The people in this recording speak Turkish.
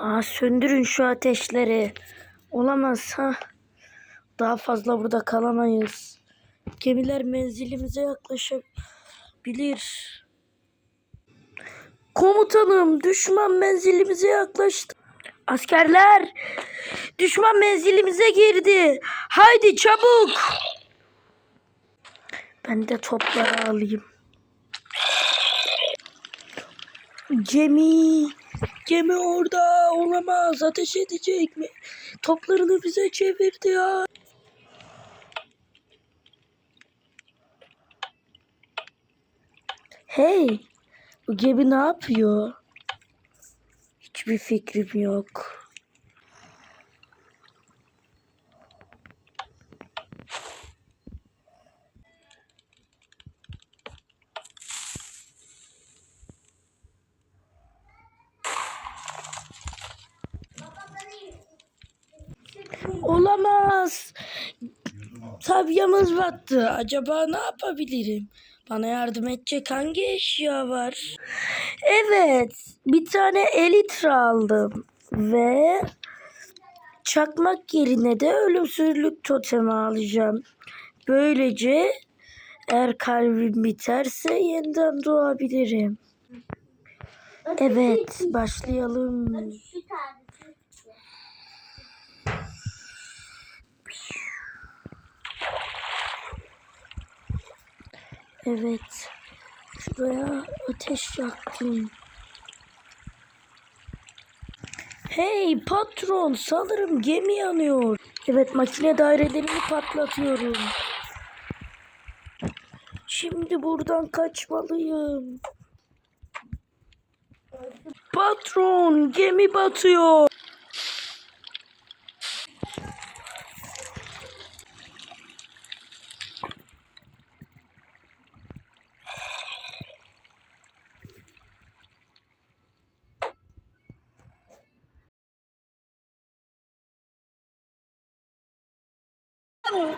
Aa, söndürün şu ateşleri. Olamaz ha. Daha fazla burada kalamayız. Gemiler menzilimize yaklaşabilir. Komutanım düşman menzilimize yaklaştı. Askerler düşman menzilimize girdi. Haydi çabuk. Ben de topları alayım. Gemi. Gemi orada olamaz. Ateş edecek mi? Toplarını bize çevirdi ya. Hey. Bu gemi ne yapıyor? Hiçbir fikrim yok. Olamaz. Tabyamız battı. Acaba ne yapabilirim? Bana yardım edecek hangi eşya var? Evet, bir tane elitre aldım ve çakmak yerine de ölümsüzlük totemi alacağım. Böylece eğer kalbim biterse yeniden doğabilirim. Evet, başlayalım. Evet. Şuraya ateş yaktım. Hey patron sanırım gemi yanıyor. Evet makine dairelerimi patlatıyorum. Şimdi buradan kaçmalıyım. Patron gemi batıyor. Hum.